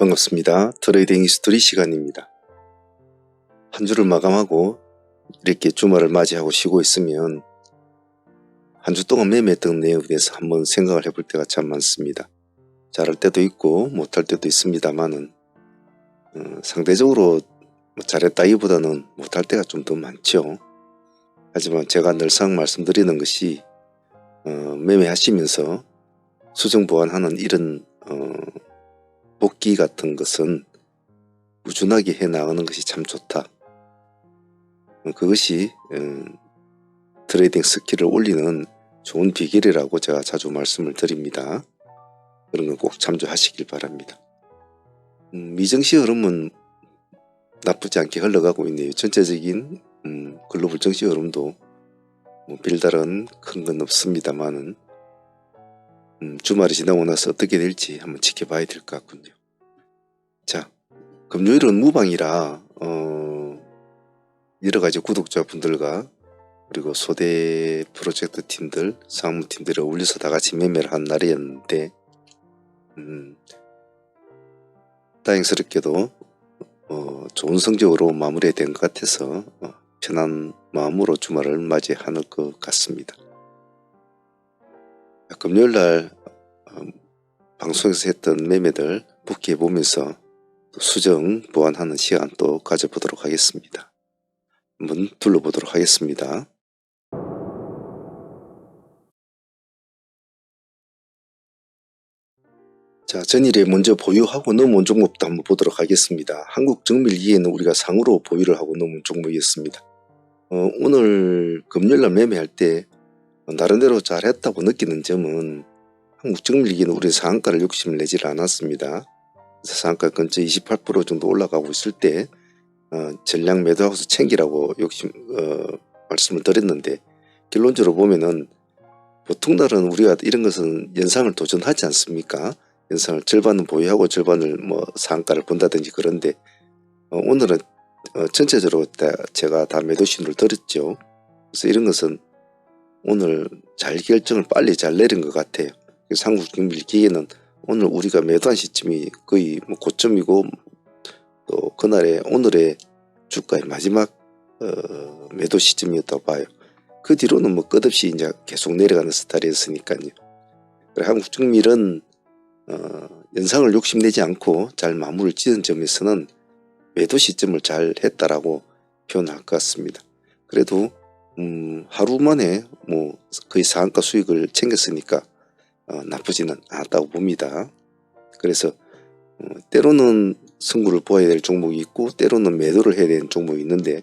반갑습니다. 트레이딩 히스토리 시간입니다. 한 주를 마감하고 이렇게 주말을 맞이하고 쉬고 있으면 한 주 동안 매매했던 내용에 대해서 한번 생각을 해볼 때가 참 많습니다. 잘할 때도 있고 못할 때도 있습니다만은 어, 상대적으로 뭐 잘했다기보다는 못할 때가 좀 더 많죠. 하지만 제가 늘상 말씀드리는 것이 어, 매매하시면서 수정 보완하는 이런 어, 복귀 같은 것은 꾸준하게 해 나가는 것이 참 좋다. 어, 그것이 어, 트레이딩 스킬을 올리는 좋은 비결이라고 제가 자주 말씀을 드립니다. 그런 건 꼭 참조하시길 바랍니다. 음, 미정시 흐름은 나쁘지 않게 흘러가고 있네요. 전체적인 음, 글로벌 정시 흐름도 뭐 별다른 큰 건 없습니다만은 음, 주말이 지나고 나서 어떻게 될지 한번 지켜봐야 될 것 같군요. 자, 금요일은 무방이라 어, 여러 가지 구독자분들과 그리고 소대 프로젝트 팀들, 상무팀들이 어울려서 다 같이 매매를 한 날이었는데 음, 다행스럽게도 어, 좋은 성적으로 마무리된 것 같아서 어, 편한 마음으로 주말을 맞이하는 것 같습니다. 금요일 날 어, 방송에서 했던 매매들 복귀해 보면서 수정 보완하는 시간 또 가져보도록 하겠습니다. 한번 둘러보도록 하겠습니다. 자, 전일에 먼저 보유하고 넘어온 종목부터 한번 보도록 하겠습니다. 한국 정밀기에는 우리가 상으로 보유를 하고 넘어온 종목이었습니다. 어, 오늘 금요일날 매매할 때 나름대로 잘했다고 느끼는 점은 한국 정밀기는 우리 상한가를 욕심을 내질 않았습니다. 상한가 근처 28% 정도 올라가고 있을 때 어, 전량 매도하고서 챙기라고 욕심 어, 말씀을 드렸는데 결론적으로 보면은 보통 날은 우리가 이런 것은 연상을 도전하지 않습니까? 연상을 절반은 보유하고 절반을 뭐 상가를 본다든지 그런데 어, 오늘은 어, 전체적으로 다 제가 다 매도 신호를 드렸죠. 그래서 이런 것은 오늘 잘 결정을 빨리 잘 내린 것 같아요. 한국경밀 기계는 오늘 우리가 매도한 시점이 거의 뭐 고점이고 또 그날의 오늘의 주가의 마지막 어, 매도 시점이었다고 봐요. 그 뒤로는 뭐 끝없이 이제 계속 내려가는 스타일이었으니까요. 한국 정밀은 어, 연상을 욕심내지 않고 잘 마무리를 지은 점에서는 매도 시점을 잘 했다라고 표현할 것 같습니다. 그래도 음, 하루 만에 뭐 거의 상한가 수익을 챙겼으니까 어, 나쁘지는 않았다고 봅니다. 그래서 어, 때로는 승부를 보아야 될 종목이 있고 때로는 매도를 해야 되는 종목이 있는데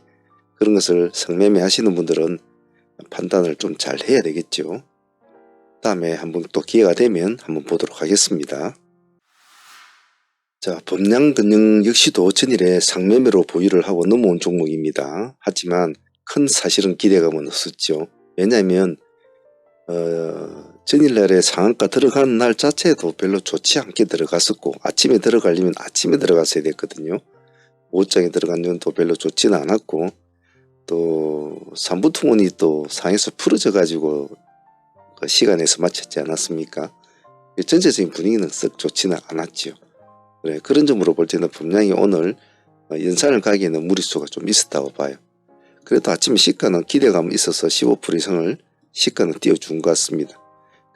그런 것을 성매매 하시는 분들은 판단을 좀 잘 해야 되겠죠. 다음에 한번 또 기회가 되면 한번 보도록 하겠습니다. 자, 범량근영 역시도 전일에 상매매로 보유를 하고 넘어온 종목입니다. 하지만 큰 사실은 기대감은 없었죠. 왜냐하면 어, 전일날에 상한가 들어가는 날 자체도 별로 좋지 않게 들어갔었고 아침에 들어가려면 아침에 들어갔어야 됐거든요. 오장에 들어간 년도 별로 좋지는 않았고 또 삼부통원이 또 상에서 풀어져 가지고 그 시간에서 마쳤지 않았습니까? 전체적인 분위기는 썩 좋지는 않았죠. 그래, 그런 점으로 볼 때는 분명히 오늘 어, 연산을 가기에는 무리수가 좀 있었다고 봐요. 그래도 아침에 시가는 기대감이 있어서 15% 이상을 시가는 띄워준 것 같습니다.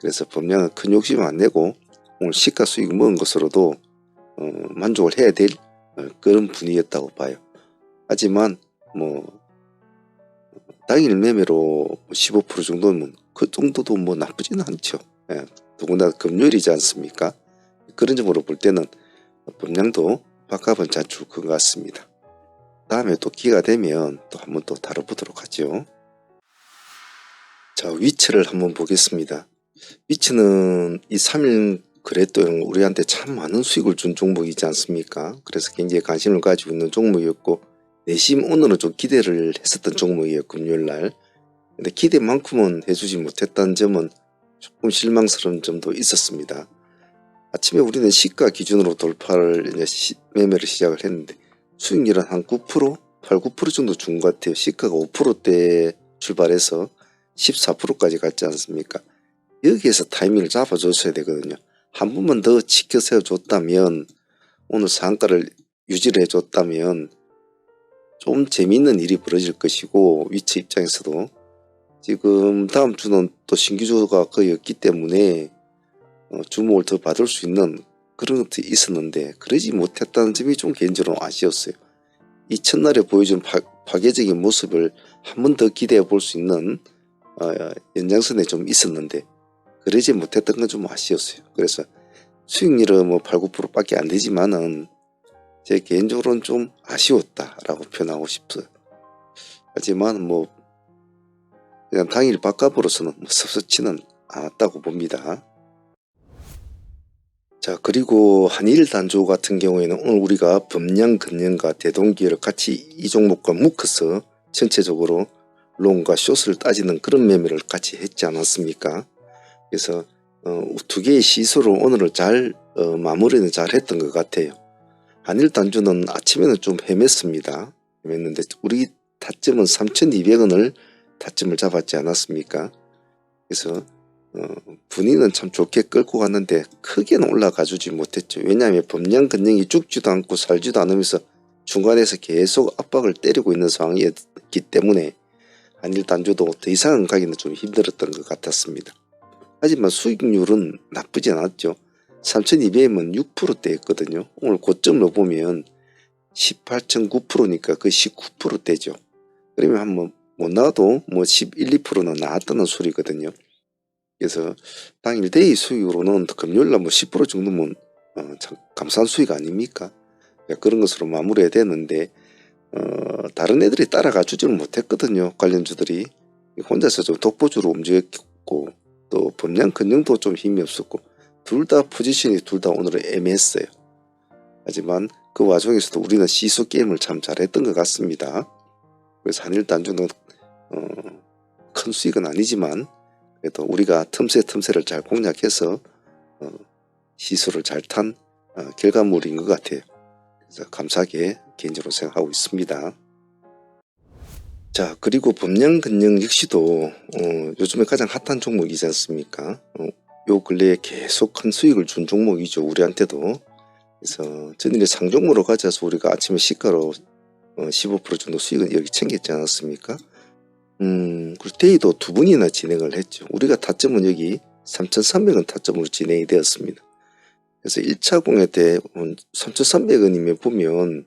그래서 범량은 큰 욕심 안 내고 오늘 시가 수익 먹은 것으로도 어, 만족을 해야 될 어, 그런 분위기였다고 봐요. 하지만 뭐 당일 매매로 15% 정도면 그 정도도 뭐 나쁘지는 않죠. 예, 더구나 금요일이지 않습니까? 그런 점으로 볼 때는 범량도 밥값은 잘줄것 같습니다. 다음에 또 기회가 되면 또 한번 또 다뤄보도록 하죠. 자 위치를 한번 보겠습니다. 위치는 이 3일 그랬던 우리한테 참 많은 수익을 준 종목이지 않습니까? 그래서 굉장히 관심을 가지고 있는 종목이었고 내심 오늘은 좀 기대를 했었던 종목이에요. 금요일날. 근데 기대만큼은 해주지 못했다는 점은 조금 실망스러운 점도 있었습니다. 아침에 우리는 시가 기준으로 돌파를 이제 시, 매매를 시작을 했는데 수익률은 한 9%, 8, 9% 정도 준 것 같아요. 시가가 5%대 출발해서 14%까지 갔지 않습니까? 여기에서 타이밍을 잡아줬어야 되거든요. 한 번만 더 지켜 세워줬다면 오늘 상한가를 유지를 해줬다면 좀 재미있는 일이 벌어질 것이고 위치 입장에서도 지금 다음 주는 또 신규주가 거의 없기 때문에 어, 주목을 더 받을 수 있는 그런 것도 있었는데 그러지 못했다는 점이 좀 개인적으로 아쉬웠어요. 이 첫날에 보여준 파, 파괴적인 모습을 한 번 더 기대해 볼 수 있는 어, 연장선에 좀 있었는데 그러지 못했던 건 좀 아쉬웠어요. 그래서 수익률은 뭐 8, 9%밖에 안 되지만은 제 개인적으로는 좀 아쉬웠다라고 표현하고 싶어요. 하지만 뭐 그냥 당일 바값으로서는 뭐 섭섭치는 않았다고 봅니다. 자 그리고 한일 단조 같은 경우에는 오늘 우리가 범량 근년과 대동기를 같이 이 종목과 묶어서 전체적으로 롱과 숏을 따지는 그런 매매를 같이 했지 않았습니까? 그래서 어, 두 개의 시소로 오늘을 잘 어, 마무리는 잘 했던 것 같아요. 한일 단주는 아침에는 좀 헤맸습니다. 헤맸는데 우리 타점은 3,200원을 타점을 잡았지 않았습니까? 그래서 어, 분위는 참 좋게 끌고 갔는데 크게는 올라가 주지 못했죠. 왜냐하면 범량 근영이 죽지도 않고 살지도 않으면서 중간에서 계속 압박을 때리고 있는 상황이었기 때문에 한일 단주도 더 이상은 가기는 좀 힘들었던 것 같았습니다. 하지만 수익률은 나쁘지 않았죠. 3200이면 6%대였거든요. 오늘 고점을 보면 18.9%니까 그 19%대죠. 그러면 한번 못 나와도 뭐 11, 2%는 나왔다는 소리거든요. 그래서 당일 데이 수익으로는 금요일날 뭐 10% 정도면 어, 참 감사한 수익 아닙니까? 그런 것으로 마무리해야 되는데 어, 다른 애들이 따라가 주지를 못했거든요. 관련주들이 혼자서 좀 독보주로 움직였고 또 범량 근영도 좀 힘이 없었고 둘 다 포지션이 둘 다 오늘은 애매했어요. 하지만 그 와중에서도 우리는 시소 게임을 참 잘했던 것 같습니다. 그래서 한일 단주는 어, 큰 수익은 아니지만 그래도 우리가 틈새 틈새를 잘 공략해서 어, 시소를 잘탄 어, 결과물인 것 같아요. 그래서 감사하게 개인적으로 생각하고 있습니다. 자 그리고 범량 근영 역시도 어, 요즘에 가장 핫한 종목이지 않습니까? 어, 요 근래에 계속 큰 수익을 준 종목이죠 우리한테도 그래서 전일에 상종으로 가져서 우리가 아침에 시가로 어, 15% 정도 수익은 여기 챙겼지 않았습니까? 음, 그리고 데이도 두 분이나 진행을 했죠. 우리가 타점은 여기 3,300원 타점으로 진행이 되었습니다. 그래서 1차 공에 때 3,300원이면 보면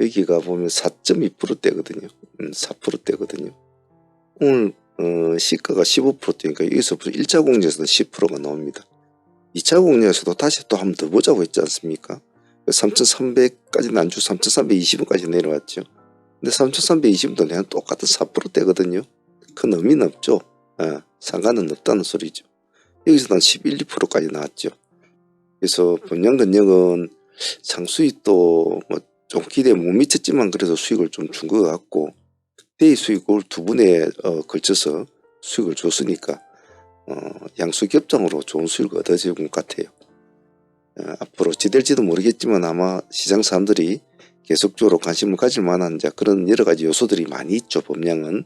여기가 보면 4.2%대거든요. 음, 4%대거든요. 오늘 어, 시가가 15%대니까 여기서 부터 1차 공제에서도 10%가 나옵니다. 2차 공제에서도 다시 또 한번 더 보자고 했지 않습니까? 3,300까지는 안 주고 3,320원까지 내려왔죠. 근데 3,320원도 그냥 똑같은 4%대거든요. 큰 의미는 없죠. 예, 상관은 없다는 소리죠. 여기서 한 11, 2%까지 나왔죠. 그래서 본연 근역은 상수익도 뭐 좀 기대에 못 미쳤지만 그래도 수익을 좀 준 것 같고 대의 수익을 두 분에 어, 걸쳐서 수익을 줬으니까 어, 양수 겹장으로 좋은 수익을 얻어질 것 같아요. 어, 앞으로 지될지도 모르겠지만 아마 시장 사람들이 계속적으로 관심을 가질 만한 이제 그런 여러 가지 요소들이 많이 있죠. 범량은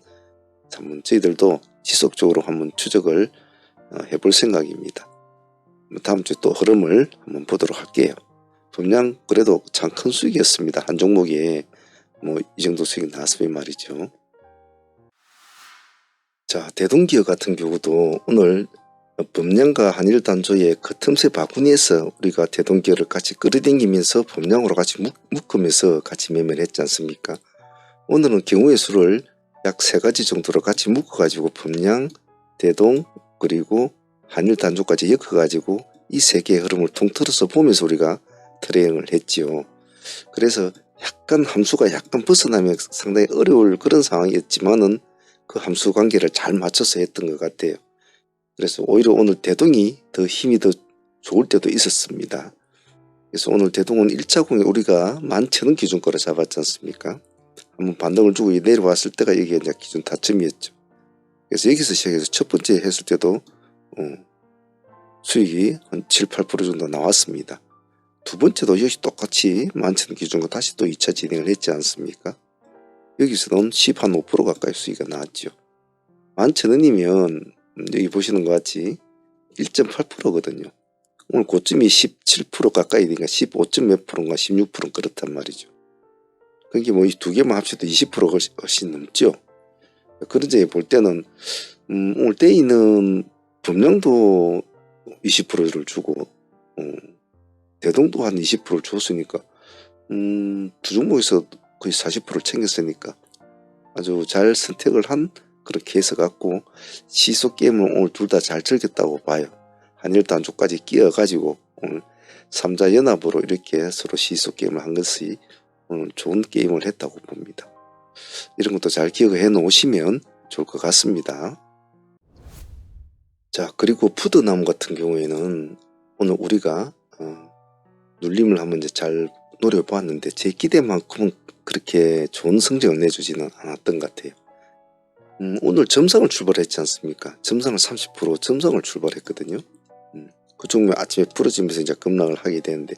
한번 저희들도 지속적으로 한번 추적을 어, 해볼 생각입니다. 다음 주에 또 흐름을 한번 보도록 할게요. 분량 그래도 참 큰 수익이었습니다. 한 종목에 뭐 이 정도 수익이 나왔으면 말이죠. 자 대동기업 같은 경우도 오늘 범량과 한일 단조의 그 틈새 바구니에서 우리가 대동기업을 같이 끌어당기면서 범량으로 같이 묶, 으면서 같이 매매를 했지 않습니까? 오늘은 경우의 수를 약 세 가지 정도로 같이 묶어 가지고 범량, 대동 그리고 한일 단조까지 엮어 가지고 이 세 개의 흐름을 통틀어서 보면서 우리가 트레이닝을 했지요. 그래서 약간 함수가 약간 벗어나면 상당히 어려울 그런 상황이었지만은 그 함수 관계를 잘 맞춰서 했던 것 같아요. 그래서 오히려 오늘 대동이 더 힘이 더 좋을 때도 있었습니다. 그래서 오늘 대동은 1차 공에 우리가 11,000원 기준거를 잡았지 않습니까? 한번 반등을 주고 내려왔을 때가 여기가 이제 기준 타점이었죠. 그래서 여기서 시작해서 첫 번째 했을 때도 어, 수익이 한 7, 8% 정도 나왔습니다. 두 번째도 역시 똑같이 11,000원 기준으로 다시 또 2차 진행을 했지 않습니까? 여기서는 10, 한5% 가까이 수익이 나왔죠. 11,000원이면 여기 보시는 것 같이 1.8%거든요. 오늘 고점이 17% 가까이 되니까 15점 몇 프로인가 16% 그렇단 말이죠. 그게 뭐이 두 개만 합쳐도 20% 훨씬, 넘죠. 그런 점에 볼 때는 음, 오늘 때이는 범령도 20%를 주고 어, 대동도 한 20%를 줬으니까 음, 두 종목에서 거의 40%를 챙겼으니까 아주 잘 선택을 한 그런 케이스 같고 시소 게임을 오늘 둘 다 잘 즐겼다고 봐요. 한일 단조까지 끼어가지고 오늘 삼자 연합으로 이렇게 서로 시소 게임을 한 것이 오늘 좋은 게임을 했다고 봅니다. 이런 것도 잘 기억해 놓으시면 좋을 것 같습니다. 자 그리고 푸드나무 같은 경우에는 오늘 우리가 어, 눌림을 한번 이제 잘 노려보았는데 제 기대만큼은 그렇게 좋은 성적을 내주지는 않았던 것 같아요. 음, 오늘 점상을 출발했지 않습니까? 점상을 30% 점상을 출발했거든요. 음, 그 종목 아침에 부러지면서 이제 급락을 하게 되는데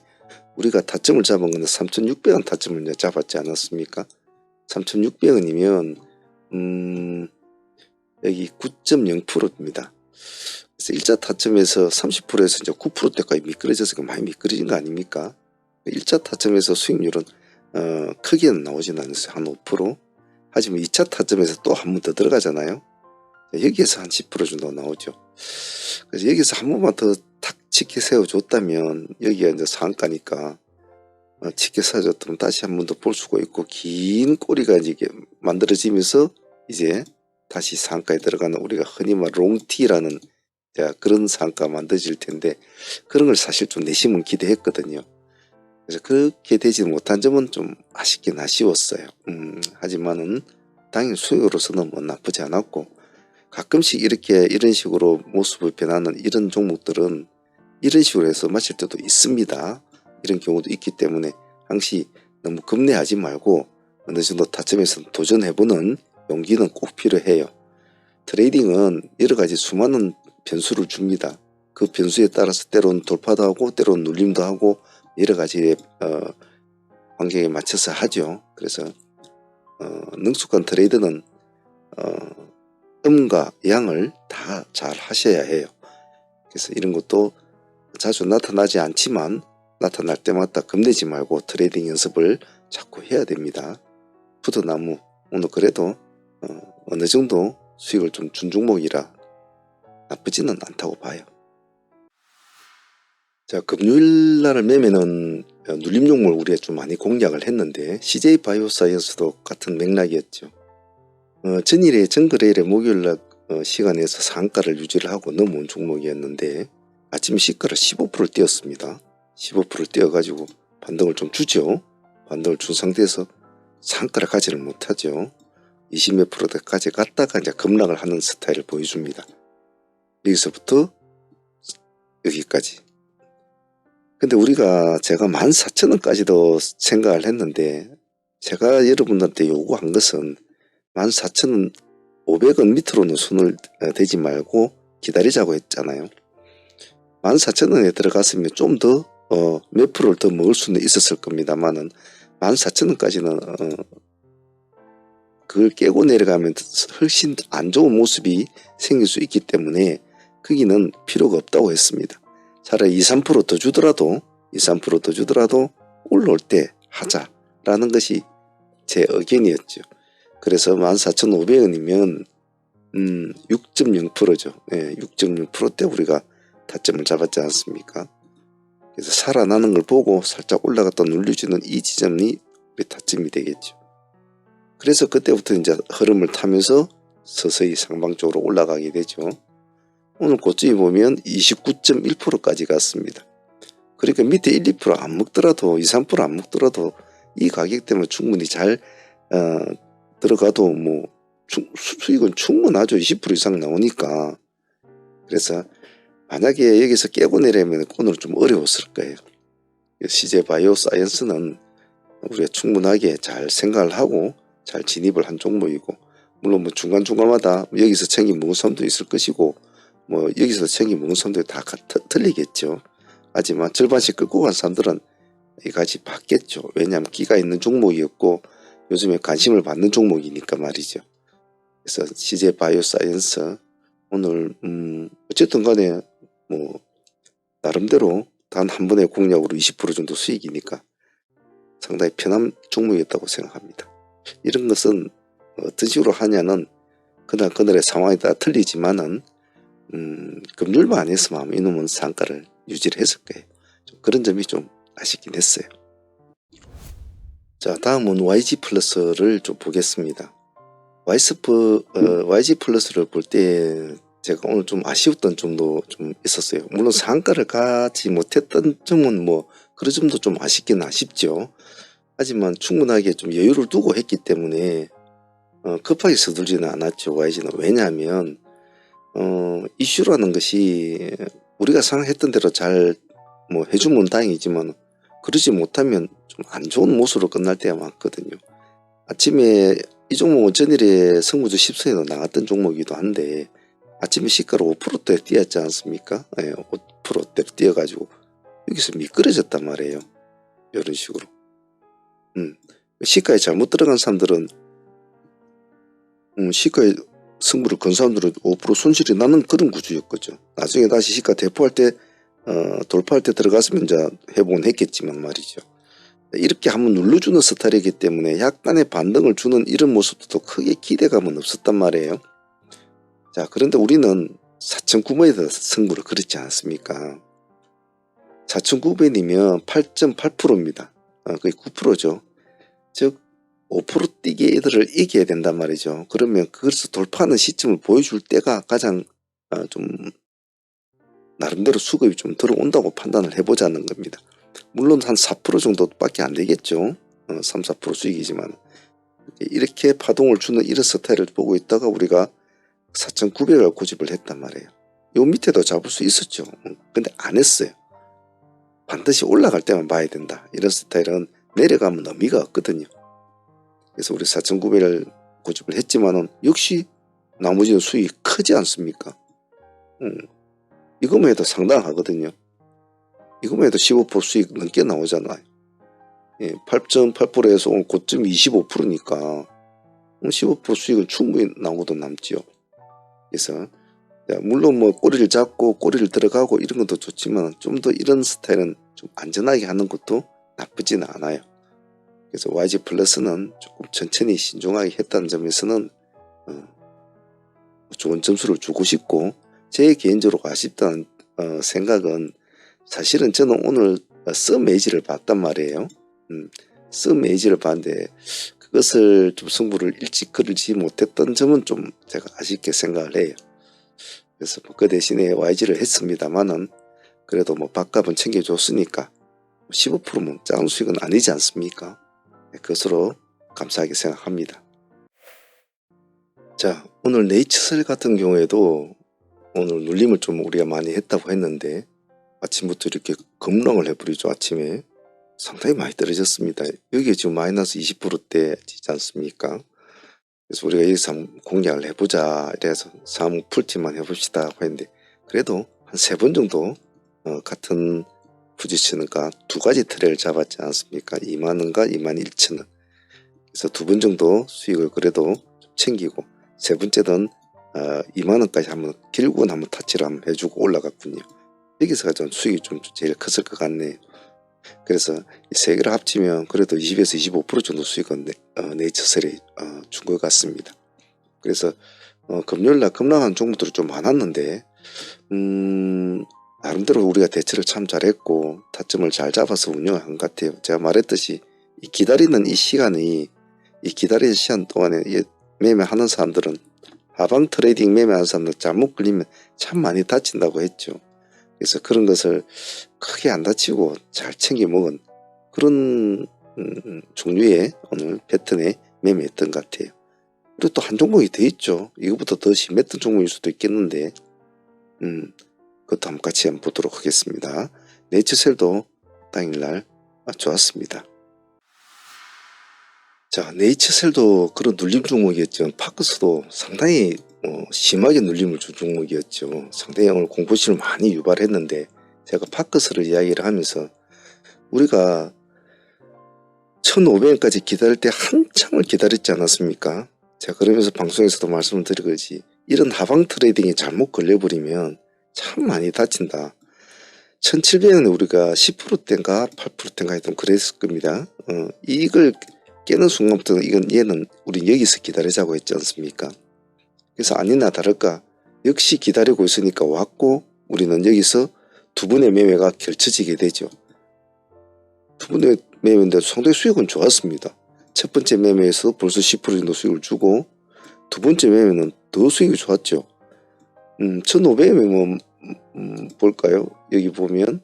우리가 타점을 잡은 거는 3,600원 타점을 이제 잡았지 않았습니까? 3,600원이면 음, 여기 9.0%입니다. 그래서 일자 타점에서 30%에서 이제 9%대까지 미끄러져서 많이 미끄러진 거 아닙니까? 일자 타점에서 수익률은 어, 크게는 나오진 않았어요. 한 5%. 하지만 2차 타점에서 또 한 번 더 들어가잖아요. 여기에서 한 10% 정도 나오죠. 그래서 여기서 한 번만 더 탁 치켜 세워줬다면 여기가 이제 상가니까 어, 치켜 세워줬다면 다시 한 번 더 볼 수가 있고 긴 꼬리가 이제 만들어지면서 이제 다시 상가에 들어가는 우리가 흔히 말 롱티라는 자, 그런 상가 만들어질 텐데 그런 걸 사실 좀 내심은 기대했거든요. 그래서 그렇게 되지 못한 점은 좀 아쉽긴 아쉬웠어요. 음, 하지만은 당연히 수익으로서는 뭐 나쁘지 않았고 가끔씩 이렇게 이런 식으로 모습을 변하는 이런 종목들은 이런 식으로 해서 마실 때도 있습니다. 이런 경우도 있기 때문에 항시 너무 겁내하지 말고 어느 정도 타점에서 도전해보는 용기는 꼭 필요해요. 트레이딩은 여러 가지 수많은 변수를 줍니다. 그 변수에 따라서 때로는 돌파도 하고 때로는 눌림도 하고 여러 가지 어, 환경에 맞춰서 하죠. 그래서 어, 능숙한 트레이드는 어, 음과 양을 다 잘 하셔야 해요. 그래서 이런 것도 자주 나타나지 않지만 나타날 때마다 겁내지 말고 트레이딩 연습을 자꾸 해야 됩니다. 푸드나무 오늘 그래도 어, 어느 정도 수익을 좀 준 종목이라 나쁘지는 않다고 봐요. 자, 금요일 날 매매는 눌림 종목을 우리가 좀 많이 공략을 했는데 CJ 바이오사이언스도 같은 맥락이었죠. 어, 전일에 정거래일에 목요일 날 어, 시간에서 상가를 유지를 하고 넘어온 종목이었는데 아침 시가를 15% 뛰었습니다. 15% 뛰어가지고 반등을 좀 주죠. 반등을 준 상태에서 상가를 가지를 못하죠. 20몇 프로까지 갔다가 이제 급락을 하는 스타일을 보여줍니다. 여기서부터 여기까지. 근데 우리가 제가 14,000원까지도 생각을 했는데 제가 여러분들한테 요구한 것은 14,000원 500원 밑으로는 손을 대지 말고 기다리자고 했잖아요. 14,000원에 들어갔으면 좀더 어, 몇 프로를 더 먹을 수는 있었을 겁니다만은 14,000원까지는 어, 그걸 깨고 내려가면 훨씬 안 좋은 모습이 생길 수 있기 때문에 거기는 필요가 없다고 했습니다. 차라리 2, 3%더 주더라도 2, 3%더 주더라도 올라올 때 하자라는 것이 제 의견이었죠. 그래서 14,500원이면 음, 6.0%죠. 예, 6.0%대 우리가 타점을 잡았지 않습니까? 그래서 살아나는 걸 보고 살짝 올라갔다 눌려주는 이 지점이 우리 타점이 되겠죠. 그래서 그때부터 이제 흐름을 타면서 서서히 상방 쪽으로 올라가게 되죠. 오늘 고점이 보면 29.1%까지 갔습니다. 그러니까 밑에 1, 2%안 먹더라도 2, 3%안 먹더라도 이 가격 때문에 충분히 잘 어, 들어가도 뭐 수익은 충분하죠. 20% 이상 나오니까. 그래서 만약에 여기서 깨고 내려면 오늘 좀 어려웠을 거예요. CJ 바이오 사이언스는 우리가 충분하게 잘 생각을 하고 잘 진입을 한 종목이고 물론 뭐 중간중간마다 여기서 먹은 사람도 있을 것이고 뭐 여기서 챙기 먹은 사람들이 다 틀리겠죠. 하지만 절반씩 끌고 간 사람들은 이같이 받겠죠. 왜냐하면 끼가 있는 종목이었고 요즘에 관심을 받는 종목이니까 말이죠. 그래서 CJ 바이오 사이언스 오늘 음 어쨌든 간에 뭐 나름대로 단 한 번의 공략으로 20% 정도 수익이니까 상당히 편한 종목이었다고 생각합니다. 이런 것은 어떤 식으로 하냐는 그날 그날의 상황에 따라 틀리지만은 음, 금률만 안 했으면 이놈은 상가를 유지를 했을 거예요. 좀 그런 점이 좀 아쉽긴 했어요. 자 다음은 YG 플러스를 좀 보겠습니다. YS프, 어, YG 플러스를 볼 때 제가 오늘 좀 아쉬웠던 점도 좀 있었어요. 물론 상가를 가지 못했던 점은 뭐 그런 점도 좀 아쉽긴 아쉽죠. 하지만 충분하게 좀 여유를 두고 했기 때문에 어, 급하게 서둘지는 않았죠. YG는 왜냐하면 어, 이슈라는 것이 우리가 생각했던 대로 잘 뭐 해주면 다행이지만 그러지 못하면 좀 안 좋은 모습으로 끝날 때가 많거든요. 아침에 이 종목은 전일에 성무주 10선에도 나갔던 종목이기도 한데 아침에 시가로 5%대 뛰었지 않습니까? 예, 5%대 뛰어가지고 여기서 미끄러졌단 말이에요. 이런 식으로. 음, 시가에 잘못 들어간 사람들은 음, 시가에 승부를 건 사람들은 5% 손실이 나는 그런 구조였거죠. 나중에 다시 시가 대포할 때 어, 돌파할 때 들어갔으면 이제 회복은 했겠지만 말이죠. 이렇게 한번 눌러주는 스타일이기 때문에 약간의 반등을 주는 이런 모습도 크게 기대감은 없었단 말이에요. 자, 그런데 우리는 4,900에서 승부를 걸었지 않습니까? 4,900이면 8.8%입니다. 어, 거의 9%죠. 즉, 5% 뛰게 애들을 이겨야 된단 말이죠. 그러면 그것을 돌파하는 시점을 보여줄 때가 가장 어, 좀 나름대로 수급이 좀 들어온다고 판단을 해보자는 겁니다. 물론 한 4% 정도밖에 안 되겠죠. 어, 3, 4% 수익이지만 이렇게 파동을 주는 이런 스타일을 보고 있다가 우리가 4,900을 고집을 했단 말이에요. 요 밑에도 잡을 수 있었죠. 어, 근데 안 했어요. 반드시 올라갈 때만 봐야 된다. 이런 스타일은 내려가면 의미가 없거든요. 그래서 우리 4,900을 고집을 했지만은 역시 나머지는 수익이 크지 않습니까? 음, 이거만 해도 상당하거든요. 이거만 해도 15% 수익 넘게 나오잖아요. 예, 8.8%에서 오늘 고점 25%니까 15% 수익은 충분히 나오고도 남지요. 그래서 자, 물론 뭐 꼬리를 잡고 꼬리를 들어가고 이런 것도 좋지만 좀 더 이런 스타일은 좀 안전하게 하는 것도 나쁘지는 않아요. 그래서 YG 플러스는 조금 천천히 신중하게 했다는 점에서는 어, 좋은 점수를 주고 싶고 제 개인적으로 아쉽다는 어, 생각은 사실은 저는 오늘 썸메이지를 봤단 말이에요. 음, 썸메이지를 봤는데 그것을 좀 승부를 일찍 걸지 못했던 점은 좀 제가 아쉽게 생각을 해요. 그래서 뭐 그 대신에 YG를 했습니다만은 그래도 뭐 밥값은 챙겨줬으니까 15%면 작은 수익은 아니지 않습니까? 네, 그것으로 감사하게 생각합니다. 자 오늘 네이처셀 같은 경우에도 오늘 눌림을 좀 우리가 많이 했다고 했는데 아침부터 이렇게 급락을 해버리죠 아침에. 상당히 많이 떨어졌습니다. 여기에 지금 마이너스 20%대지지 않습니까? 그래서 우리가 여기서 공략을 해보자. 이래서 사무 풀티만 해봅시다. 했는데 그래도 한 세 번 정도 어, 같은 부딪히는가? 두 가지 트레를 잡았지 않습니까? 2만 원과 2만 1천 원 그래서 두 번 정도 수익을 그래도 좀 챙기고 세 번째는 어, 2만 원까지 한번 길고 한번 타치를 한번 해주고 올라갔군요. 여기서가 좀 수익이 좀 제일 컸을 것 같네요. 그래서 이세 개를 합치면 그래도 20에서 25% 정도 수익은 네, 어, 네이처셀이 어, 준것 같습니다. 그래서 어, 금요일날 급락한 종목들이 좀 많았는데 음, 나름대로 우리가 대처를 참 잘했고 타점을 잘 잡아서 운영한 것 같아요. 제가 말했듯이 이 기다리는 이 시간이 이 기다리는 시간 동안에 이 매매하는 사람들은 하방 트레이딩 매매하는 사람들 잘못 걸리면 참 많이 다친다고 했죠. 그래서 그런 것을 크게 안 다치고 잘 챙겨 먹은 그런 음, 종류의 오늘 패턴에 매매했던 것 같아요. 그리고 또 한 종목이 더 있죠. 이거보다 더 심했던 종목일 수도 있겠는데 음, 그것도 한번 같이 한번 보도록 하겠습니다. 네이처셀도 당일날 좋았습니다. 자, 네이처셀도 그런 눌림 종목이었죠. 파크스도 상당히 어, 심하게 눌림을 준 종목이었죠. 상당히 오늘 공포심을 많이 유발했는데 제가 파크스를 이야기를 하면서 우리가 1500원까지 기다릴 때 한참을 기다렸지 않았습니까? 제가 그러면서 방송에서도 말씀을 드리거지 이런 하방 트레이딩이 잘못 걸려버리면 참 많이 다친다. 1700은 우리가 10%대인가 8%대인가 했던 그랬을 겁니다. 어, 이걸 깨는 순간부터 이건 얘는 우리 여기서 기다리자고 했지 않습니까? 그래서 아니나 다를까 역시 기다리고 있으니까 왔고 우리는 여기서 두 분의 매매가 결쳐지게 되죠. 두 분의 매매인데 상당히 수익은 좋았습니다. 첫 번째 매매에서 벌써 10% 정도 수익을 주고 두 번째 매매는 더 수익이 좋았죠. 음, 1500에 뭐 음, 볼까요? 여기 보면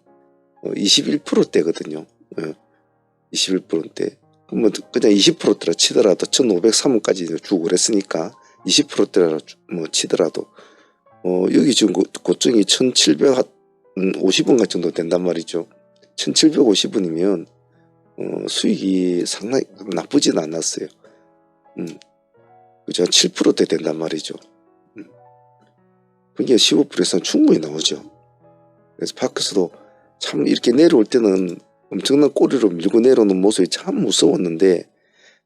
어, 21%대거든요. 예, 21%대. 그러면 그냥 20%대라 치더라도 1503원까지 주고 그랬으니까 20%대라 뭐 치더라도 어, 여기 지금 고, 고점이 1750원 정도 된단 말이죠. 1750원이면 어, 수익이 상당히 나쁘진 않았어요. 음, 그죠? 7%대 된단 말이죠. 음. 그게 15%에서 충분히 나오죠. 그래서 파크스도 참 이렇게 내려올 때는 엄청난 꼬리로 밀고 내려오는 모습이 참 무서웠는데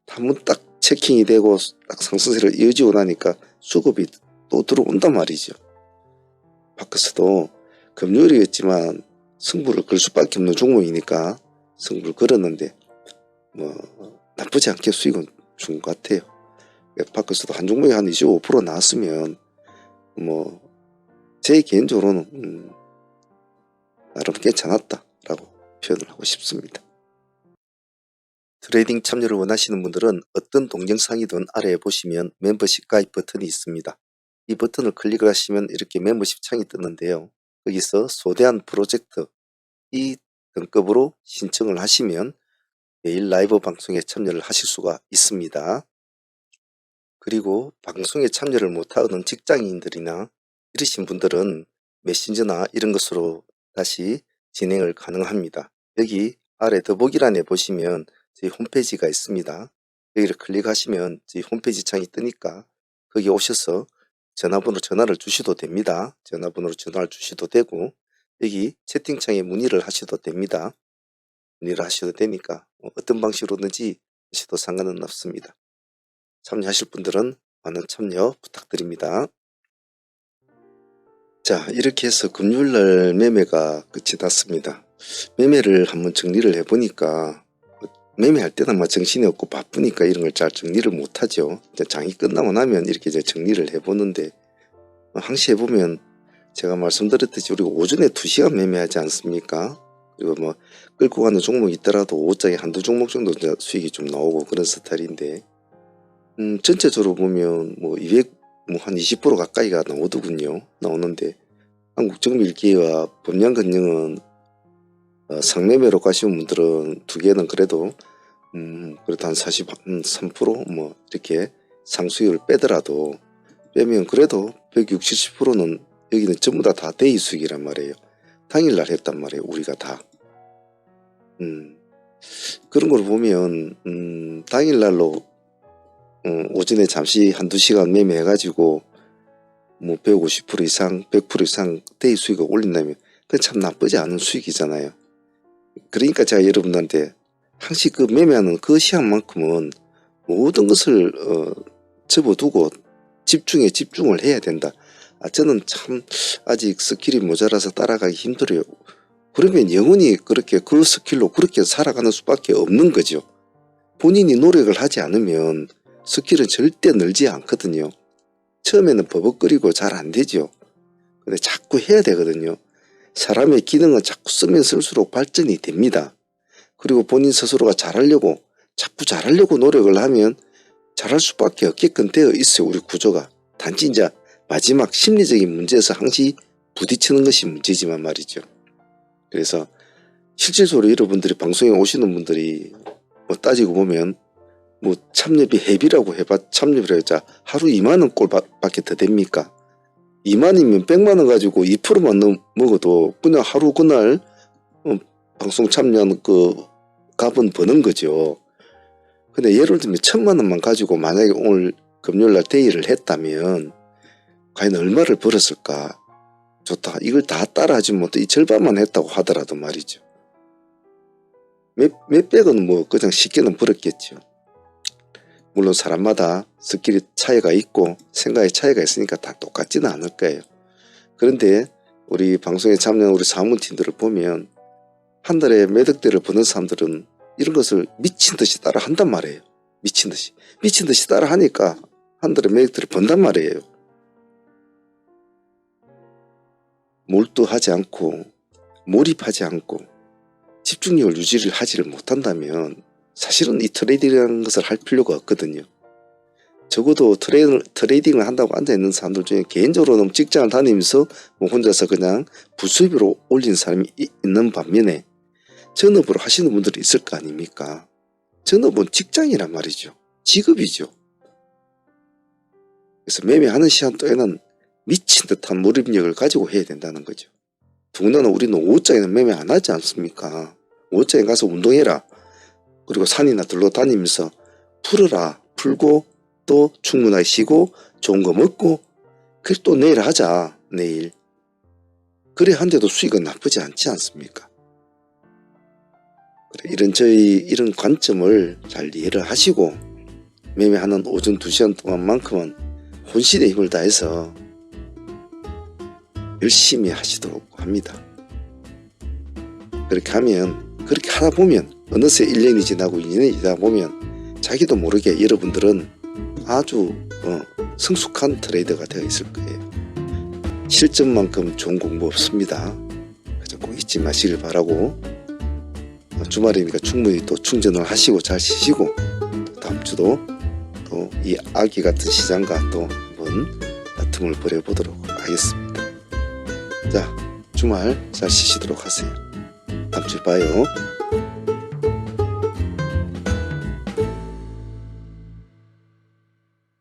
한번 딱 체킹이 되고 딱 상승세를 이어지고 나니까 수급이 또 들어온단 말이죠. 파크스도 금요일이었지만 승부를 걸 수밖에 없는 종목이니까 승부를 걸었는데 뭐 나쁘지 않게 수익은 준 것 같아요. 파크스도 한 종목에 한 25% 나왔으면 뭐 제 개인적으로는 음, 나름 괜찮았다라고 표현을 하고 싶습니다. 트레이딩 참여를 원하시는 분들은 어떤 동영상이든 아래에 보시면 멤버십 가입 버튼이 있습니다. 이 버튼을 클릭을 하시면 이렇게 멤버십 창이 뜨는데요. 여기서 소대한 프로젝트 이 등급으로 신청을 하시면 매일 라이브 방송에 참여를 하실 수가 있습니다. 그리고 방송에 참여를 못하는 직장인들이나 이러신 분들은 메신저나 이런 것으로 다시 진행을 가능합니다. 여기 아래 더보기란에 보시면 저희 홈페이지가 있습니다. 여기를 클릭하시면 저희 홈페이지 창이 뜨니까 거기 오셔서 전화번호 전화를 주셔도 됩니다. 전화번호로 전화를 주셔도 되고 여기 채팅창에 문의를 하셔도 됩니다. 문의를 하셔도 되니까 뭐 어떤 방식으로든지 하셔도 상관은 없습니다. 참여하실 분들은 많은 참여 부탁드립니다. 자 이렇게 해서 금요일날 매매가 끝이 났습니다. 매매를 한번 정리를 해보니까 매매할 때는 아마 정신이 없고 바쁘니까 이런 걸 잘 정리를 못하죠. 장이 끝나고 나면 이렇게 이제 정리를 해보는데 항시 해보면 제가 말씀드렸듯이 우리가 오전에 2시간 매매하지 않습니까? 그리고 뭐 끌고 가는 종목이 있더라도 오장에 한두 종목 정도 수익이 좀 나오고 그런 스타일인데 음, 전체적으로 보면 뭐 200, 뭐 한 20% 가까이가 나오더군요. 나오는데 한국정밀기와 범양근영은 어, 상매매로 가시는 분들은 두 개는 그래도 음, 그래도 한 43%뭐 이렇게 상수익을 빼더라도 빼면 그래도 160, 70%는 여기는 전부 다다 데이 수익이란 말이에요. 당일날 했단 말이에요. 우리가 다. 음, 그런 걸 보면 음, 당일날로 음, 오전에 잠시 한두 시간 매매해가지고 뭐 150% 이상 100% 이상 데이 수익을 올린다면 그건 참 나쁘지 않은 수익이잖아요. 그러니까 제가 여러분들한테 항시 그 매매하는 그 시간만큼은 모든 것을 어, 접어두고 집중에 집중을 해야 된다. 아, 저는 참 아직 스킬이 모자라서 따라가기 힘들어요. 그러면 영원히 그렇게 그 스킬로 그렇게 살아가는 수밖에 없는 거죠. 본인이 노력을 하지 않으면 스킬은 절대 늘지 않거든요. 처음에는 버벅거리고 잘 안 되죠. 근데 자꾸 해야 되거든요. 사람의 기능은 자꾸 쓰면 쓸수록 발전이 됩니다. 그리고 본인 스스로가 잘하려고 자꾸 잘하려고 노력을 하면 잘할 수밖에 없게끔 되어 있어요. 우리 구조가. 단지 이제 마지막 심리적인 문제에서 항시 부딪히는 것이 문제지만 말이죠. 그래서 실질적으로 여러분들이 방송에 오시는 분들이 뭐 따지고 보면 뭐 참여비 회비라고 해봐 참여비라 해자 하루 2만원 꼴밖에 더 됩니까? 2만이면 100만원 가지고 2%만 넘, 먹어도 그냥 하루 그날 어, 방송 참여하는 그 값은 버는 거죠. 근데 예를 들면 천만 원만 가지고 만약에 오늘 금요일날 데이를 했다면 과연 얼마를 벌었을까? 좋다. 이걸 다 따라하지 못해 이 절반만 했다고 하더라도 말이죠. 몇, 몇백은 뭐 그냥 쉽게는 벌었겠죠. 물론 사람마다 스킬이 차이가 있고 생각의 차이가 있으니까 다 똑같지는 않을 거예요. 그런데 우리 방송에 참여한 우리 사무팀들을 보면 한 달에 매덕 대를 버는 사람들은 이런 것을 미친 듯이 따라 한단 말이에요. 미친 듯이. 미친 듯이 따라 하니까 한 달에 매덕 대를 번단 말이에요. 몰두하지 않고 몰입하지 않고 집중력을 유지를 하지를 못한다면 사실은 이 트레이딩이라는 것을 할 필요가 없거든요. 적어도 트레이딩, 트레이딩을 한다고 앉아있는 사람들 중에 개인적으로는 직장을 다니면서 뭐 혼자서 그냥 부수입으로 올린 사람이 이- 있는 반면에 전업으로 하시는 분들이 있을 거 아닙니까? 전업은 직장이란 말이죠. 직업이죠. 그래서 매매하는 시간 동에는 미친 듯한 몰입력을 가지고 해야 된다는 거죠. 더군다나 우리는 오후장에는 매매 안 하지 않습니까? 오후장에 가서 운동해라. 그리고 산이나 들러 다니면서 풀어라. 풀고 또 충분하게 쉬고 좋은 거 먹고 그래 또 내일 하자. 내일. 그래 한데도 수익은 나쁘지 않지 않습니까? 그래 이런 저희 이런 관점을 잘 이해를 하시고 매매하는 오전 2시간 동안만큼은 혼신의 힘을 다해서 열심히 하시도록 합니다. 그렇게 하면 그렇게 하다 보면 어느새 1년이 지나고 2년이 지나다 보면 자기도 모르게 여러분들은 아주 어, 성숙한 트레이더가 되어 있을 거예요. 실전만큼 좋은 공부 없습니다. 그래서 꼭 잊지 마시길 바라고 어, 주말이니까 충분히 또 충전을 하시고 잘 쉬시고 다음 주도 또 이 아기 같은 시장과 또 한번 다툼을 벌여보도록 하겠습니다. 자 주말 잘 쉬시도록 하세요. 다음 주에 봐요.